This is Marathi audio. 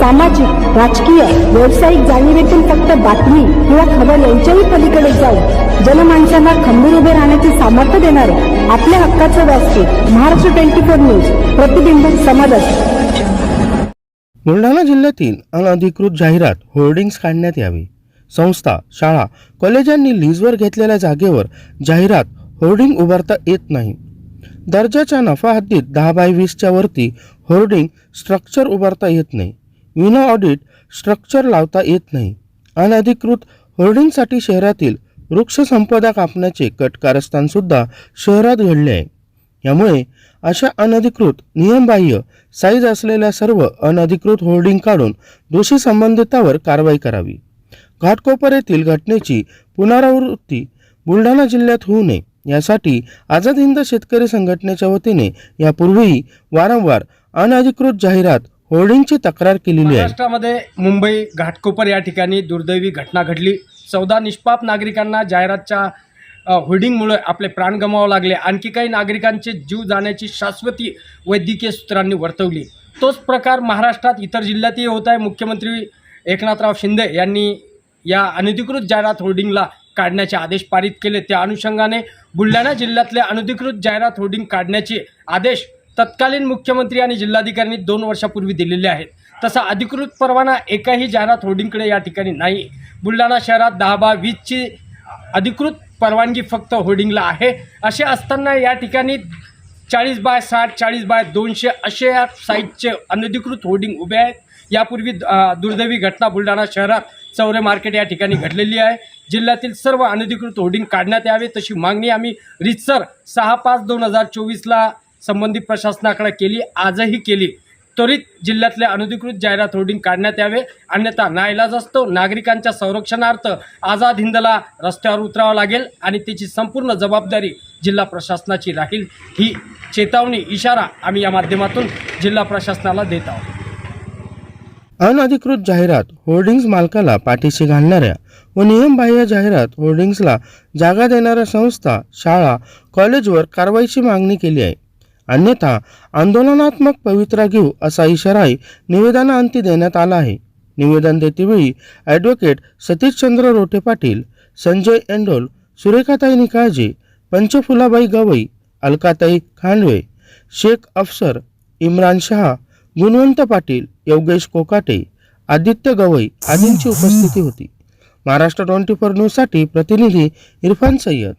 सामाजिक राजकीय व्यावसायिक जाणीवेतून फक्त बातमी किंवा खबर यांच्याही पलीकडे जाऊन जनमानसांना खंबीर उभे राहण्याचे सामर्थ्य देणारे आपल्या हक्काचं व्यासपीठ महाराष्ट्र ट्वेंटी फोर न्यूज प्रतिबिंब समाजात. बुलढाणा जिल्ह्यातील अनधिकृत जाहिरात होर्डिंग्स काढण्यात यावी. संस्था शाळा कॉलेजांनी लीजवर घेतलेल्या जागेवर जाहिरात होर्डिंग उभारता येत नाही. दर्जाच्या नफा हद्दीत दहा बाय वीसच्या वरती होर्डिंग स्ट्रक्चर उभारता येत नाही. विना ऑडिट स्ट्रक्चर लावता येत नाही. अनधिकृत होर्डिंगसाठी शहरातील वृक्षसंपदा कापण्याचे कट कारस्थानसुद्धा शहरात घडले आहे. यामुळे अशा अनधिकृत नियमबाह्य साईज असलेल्या सर्व अनधिकृत होर्डिंग काढून दोषी संबंधितावर कारवाई करावी. घाटकोपर येथील घटनेची पुनरावृत्ती बुलढाणा जिल्ह्यात होऊ नये यासाठी आझाद हिंद शेतकरी संघटनेच्या वतीने यापूर्वीही वारंवार अनधिकृत जाहिरात होर्डिंगची तक्रार केलेली आहे. महाराष्ट्रामध्ये मुंबई घाटकोपर या ठिकाणी दुर्दैवी घटना घडली. चौदा निष्पाप नागरिकांना जाहिरातच्या होर्डिंगमुळे आपले प्राण गमावे लागले. आणखी काही नागरिकांचे जीव जाण्याची शाश्वती वैद्यकीय सूत्रांनी वर्तवली. तोच प्रकार महाराष्ट्रात इतर जिल्ह्यातही होत आहे. मुख्यमंत्री एकनाथराव शिंदे यांनी या अनधिकृत जाहिरात होर्डिंगला काढण्याचे आदेश पारित केले. त्या अनुषंगाने बुलढाणा जिल्ह्यातले अनधिकृत जाहिरात होर्डिंग काढण्याचे आदेश तत्कालीन मुख्यमंत्री आणि जिल्हाधिकाऱ्यांनी दोन वर्षापूर्वी दिलेले आहेत. तसा अधिकृत परवाना एकाही जाहिरात होर्डिंगकडे या ठिकाणी नाही. बुलढाणा शहरात दहा बा वीसची अधिकृत परवानगी फक्त होर्डिंगला आहे. असे असताना या ठिकाणी चाळीस बाय साठ चाळीस बाय दोनशे असे या साईजचे अनधिकृत होर्डिंग उभे आहेत. यापूर्वी दुर्दैवी घटना बुलढाणा शहरात चौरे मार्केट या ठिकाणी घडलेली आहे. जिल्ह्यातील सर्व अनधिकृत होर्डिंग काढण्यात यावे तशी मागणी आम्ही रितसर सहा पाच दोन हजार चोवीसला संबंधित प्रशासनाकडे केली आजही केली. त्वरित जिल्ह्यातले अनधिकृत जाहिरात होर्डिंग काढण्यात यावे. अन्यथा नाईलाज असतो नागरिकांच्या संरक्षणार्थ आझाद हिंदला रस्त्यावर उतरावं लागेल आणि त्याची संपूर्ण जबाबदारी जिल्हा प्रशासनाची राहील. ही चेतावणी इशारा आम्ही या माध्यमातून जिल्हा प्रशासनाला देत आहोत. अनधिकृत जाहिरात होर्डिंग्ज मालकाला पाठीशी घालणाऱ्या व नियमबाह्य जाहिरात होर्डिंग्सला जागा देणाऱ्या संस्था शाळा कॉलेजवर कारवाईची मागणी केली आहे. अन्यथा आंदोलनात्मक पवित्रा घेऊ असा इशाराही निवेदनाअंती देण्यात आला आहे. निवेदन देतेवेळी ॲडव्होकेट सतीशचंद्र रोटे पाटील संजय एंडोल सुरेखाताई निकाळजे पंचफुलाबाई गवई अलकाताई खांडवे शेख अफसर इम्रान शहा गुणवंत पाटील योगेश कोकाटे आदित्य गवई आदींची उपस्थिती होती. महाराष्ट्र ट्वेंटी फोर न्यूजसाठी प्रतिनिधी इरफान सय्यद.